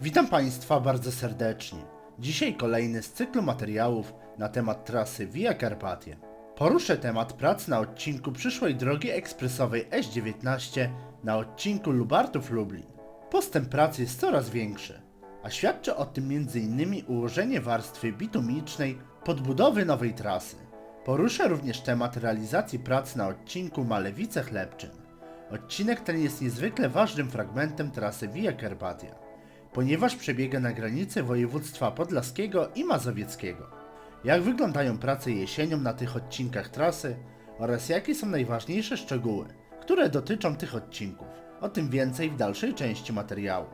Witam Państwa bardzo serdecznie. Dzisiaj kolejny z cyklu materiałów na temat trasy Via Carpatia. Poruszę temat prac na odcinku przyszłej drogi ekspresowej S19 na odcinku Lubartów-Lublin. Postęp pracy jest coraz większy, a świadczy o tym m.in. ułożenie warstwy bitumicznej podbudowy nowej trasy. Poruszę również temat realizacji prac na odcinku Malewice-Chlebczyn. Odcinek ten jest niezwykle ważnym fragmentem trasy Via Carpatia, ponieważ przebiega na granicy województwa podlaskiego i mazowieckiego. Jak wyglądają prace jesienią na tych odcinkach trasy oraz jakie są najważniejsze szczegóły, które dotyczą tych odcinków. O tym więcej w dalszej części materiału.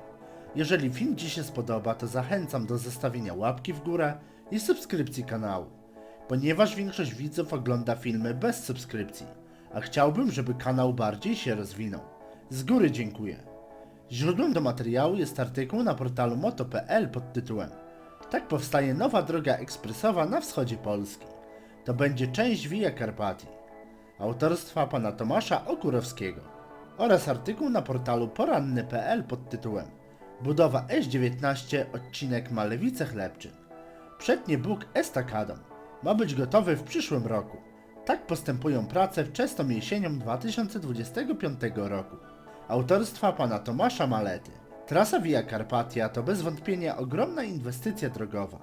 Jeżeli film Ci się spodoba, to zachęcam do zostawienia łapki w górę i subskrypcji kanału, ponieważ większość widzów ogląda filmy bez subskrypcji, a chciałbym, żeby kanał bardziej się rozwinął. Z góry dziękuję. Źródłem do materiału jest artykuł na portalu moto.pl pod tytułem Tak powstaje nowa droga ekspresowa na wschodzie Polski. To będzie część Via Carpatii autorstwa pana Tomasza Okurowskiego oraz artykuł na portalu poranny.pl pod tytułem Budowa S19 odcinek Malewice-Chlebczyn. Przednie Bóg estakadą. Ma być gotowy w przyszłym roku. Tak postępują prace wczesną jesienią 2025 roku. Autorstwa pana Tomasza Malety. Trasa Via Carpatia to bez wątpienia ogromna inwestycja drogowa,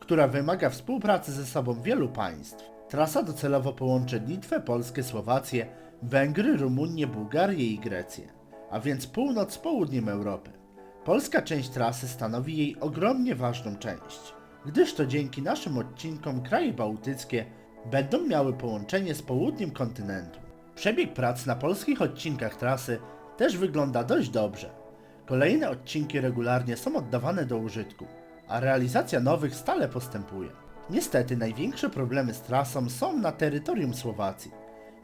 która wymaga współpracy ze sobą wielu państw. Trasa docelowo połączy Litwę, Polskę, Słowację, Węgry, Rumunię, Bułgarię i Grecję, a więc północ z południem Europy. Polska część trasy stanowi jej ogromnie ważną część, gdyż to dzięki naszym odcinkom kraje bałtyckie będą miały połączenie z południem kontynentu. Przebieg prac na polskich odcinkach trasy też wygląda dość dobrze. Kolejne odcinki regularnie są oddawane do użytku, a realizacja nowych stale postępuje. Niestety największe problemy z trasą są na terytorium Słowacji,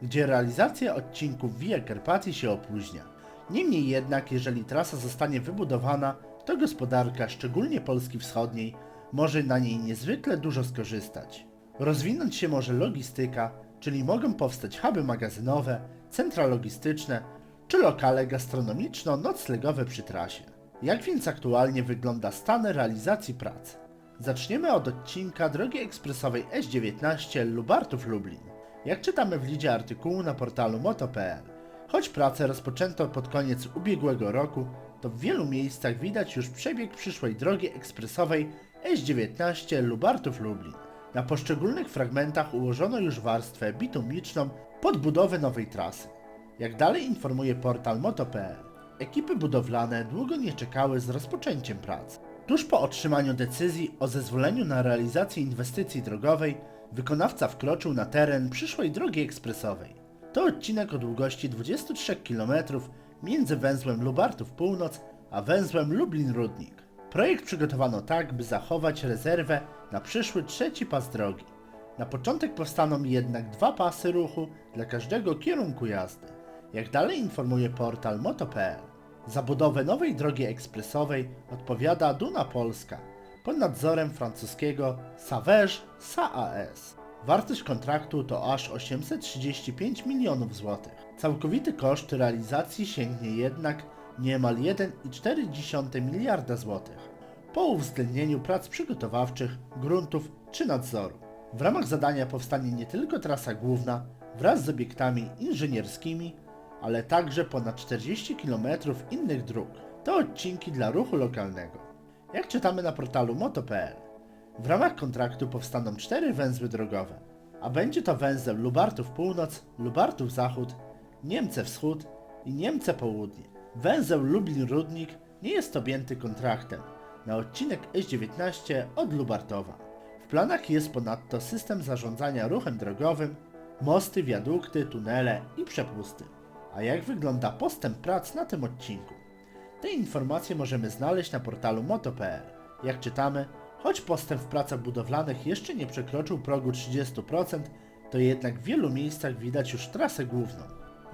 gdzie realizacja odcinków Via Carpatii się opóźnia. Niemniej jednak, jeżeli trasa zostanie wybudowana, to gospodarka, szczególnie Polski Wschodniej, może na niej niezwykle dużo skorzystać. Rozwinąć się może logistyka, czyli mogą powstać huby magazynowe, centra logistyczne czy lokale gastronomiczno-noclegowe przy trasie. Jak więc aktualnie wygląda stan realizacji prac? Zaczniemy od odcinka drogi ekspresowej S19 Lubartów-Lublin. Jak czytamy w lidzie artykułu na portalu moto.pl, choć pracę rozpoczęto pod koniec ubiegłego roku, to w wielu miejscach widać już przebieg przyszłej drogi ekspresowej S19 Lubartów-Lublin. Na poszczególnych fragmentach ułożono już warstwę bitumiczną pod budowę nowej trasy. Jak dalej informuje portal moto.pl, ekipy budowlane długo nie czekały z rozpoczęciem prac. Tuż po otrzymaniu decyzji o zezwoleniu na realizację inwestycji drogowej, wykonawca wkroczył na teren przyszłej drogi ekspresowej. To odcinek o długości 23 km między węzłem Lubartów Północ a węzłem Lublin-Rudnik. Projekt przygotowano tak, by zachować rezerwę na przyszły trzeci pas drogi. Na początek powstaną jednak dwa pasy ruchu dla każdego kierunku jazdy. Jak dalej informuje portal moto.pl, za budowę nowej drogi ekspresowej odpowiada Duna Polska pod nadzorem francuskiego Savage SAS. Wartość kontraktu to aż 835 milionów złotych. Całkowity koszt realizacji sięgnie jednak niemal 1,4 miliarda złotych po uwzględnieniu prac przygotowawczych, gruntów czy nadzoru. W ramach zadania powstanie nie tylko trasa główna wraz z obiektami inżynierskimi, ale także ponad 40 km innych dróg. To odcinki dla ruchu lokalnego. Jak czytamy na portalu moto.pl, w ramach kontraktu powstaną cztery węzły drogowe, a będzie to węzeł Lubartów Północ, Lubartów Zachód, Niemce Wschód i Niemce Południe. Węzeł Lublin-Rudnik nie jest objęty kontraktem na odcinek S19 od Lubartowa. W planach jest ponadto system zarządzania ruchem drogowym, mosty, wiadukty, tunele i przepusty. A jak wygląda postęp prac na tym odcinku? Te informacje możemy znaleźć na portalu moto.pl. Jak czytamy, choć postęp w pracach budowlanych jeszcze nie przekroczył progu 30%, to jednak w wielu miejscach widać już trasę główną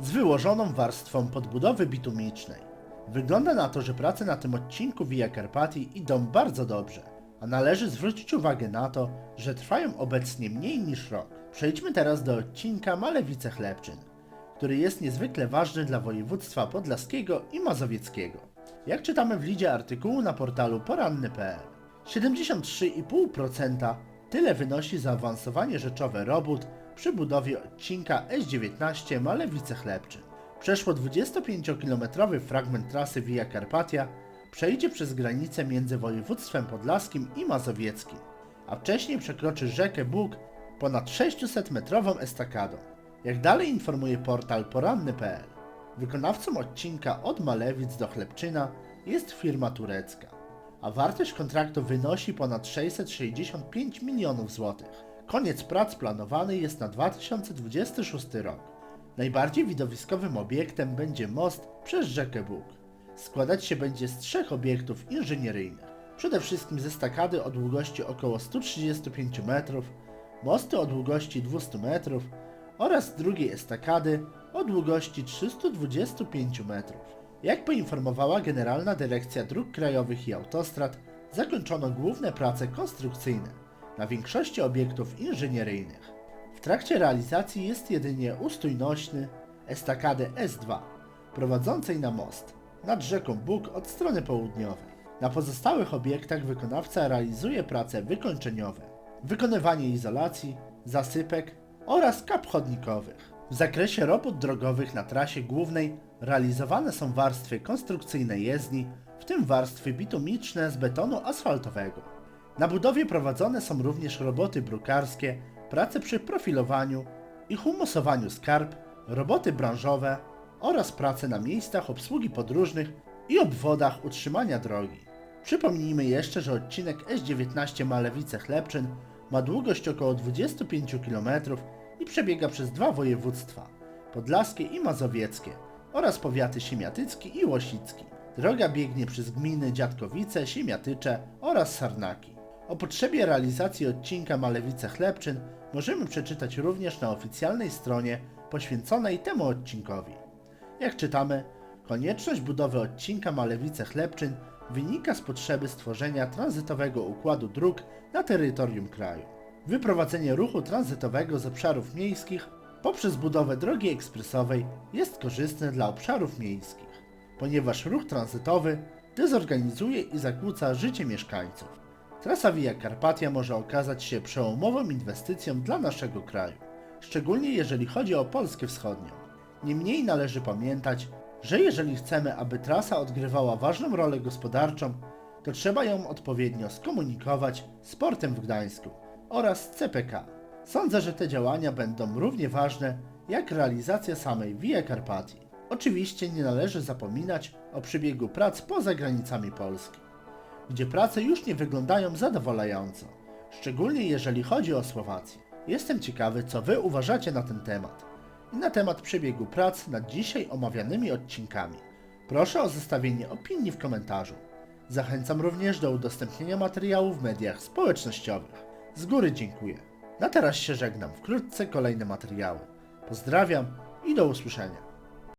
z wyłożoną warstwą podbudowy bitumicznej. Wygląda na to, że prace na tym odcinku Via Carpatii idą bardzo dobrze, a należy zwrócić uwagę na to, że trwają obecnie mniej niż rok. Przejdźmy teraz do odcinka Malewice-Chlebczyn, który jest niezwykle ważny dla województwa podlaskiego i mazowieckiego. Jak czytamy w lidzie artykułu na portalu poranny.pl, 73,5% tyle wynosi zaawansowanie rzeczowe robót przy budowie odcinka S19 Malewice Chlebczyn. Przeszło 25-kilometrowy fragment trasy Via Carpatia przejdzie przez granicę między województwem podlaskim i mazowieckim, a wcześniej przekroczy rzekę Bóg ponad 600-metrową estakadą. Jak dalej informuje portal poranny.pl, wykonawcą odcinka od Malewic do Chlebczyna jest firma turecka, a wartość kontraktu wynosi ponad 665 milionów złotych. Koniec prac planowany jest na 2026 rok. Najbardziej widowiskowym obiektem będzie most przez rzekę Bóg. Składać się będzie z trzech obiektów inżynieryjnych. Przede wszystkim ze stakady o długości około 135 metrów, mostu o długości 200 metrów oraz drugiej estakady o długości 325 metrów. Jak poinformowała Generalna Dyrekcja Dróg Krajowych i Autostrad, zakończono główne prace konstrukcyjne na większości obiektów inżynieryjnych. W trakcie realizacji jest jedynie ustój nośny estakady S2, prowadzącej na most nad rzeką Bóg od strony południowej. Na pozostałych obiektach wykonawca realizuje prace wykończeniowe, wykonywanie izolacji, zasypek oraz kap chodnikowych. W zakresie robót drogowych na trasie głównej realizowane są warstwy konstrukcyjne jezdni, w tym warstwy bitumiczne z betonu asfaltowego. Na budowie prowadzone są również roboty brukarskie, prace przy profilowaniu i humusowaniu skarb, roboty branżowe oraz prace na miejscach obsługi podróżnych i obwodach utrzymania drogi. Przypomnijmy jeszcze, że odcinek S19 Malewice Chlebczyn ma długość około 25 km i przebiega przez dwa województwa podlaskie i mazowieckie oraz powiaty siemiatycki i łosicki. Droga biegnie przez gminy Dziadkowice, Siemiatycze oraz Sarnaki. O potrzebie realizacji odcinka Malewice Chlebczyn możemy przeczytać również na oficjalnej stronie poświęconej temu odcinkowi. Jak czytamy, konieczność budowy odcinka Malewice Chlebczyn wynika z potrzeby stworzenia tranzytowego układu dróg na terytorium kraju. Wyprowadzenie ruchu tranzytowego z obszarów miejskich poprzez budowę drogi ekspresowej jest korzystne dla obszarów miejskich, ponieważ ruch tranzytowy dezorganizuje i zakłóca życie mieszkańców. Trasa Via Carpatia może okazać się przełomową inwestycją dla naszego kraju, szczególnie jeżeli chodzi o Polskę Wschodnią. Niemniej należy pamiętać, że jeżeli chcemy, aby trasa odgrywała ważną rolę gospodarczą, to trzeba ją odpowiednio skomunikować z portem w Gdańsku oraz CPK. Sądzę, że te działania będą równie ważne jak realizacja samej Via Carpatii. Oczywiście nie należy zapominać o przebiegu prac poza granicami Polski, gdzie prace już nie wyglądają zadowalająco, szczególnie jeżeli chodzi o Słowację. Jestem ciekawy, co Wy uważacie na ten temat i na temat przebiegu prac nad dzisiaj omawianymi odcinkami. Proszę o zostawienie opinii w komentarzu. Zachęcam również do udostępnienia materiału w mediach społecznościowych. Z góry dziękuję. Na teraz się żegnam. Wkrótce kolejne materiały. Pozdrawiam i do usłyszenia.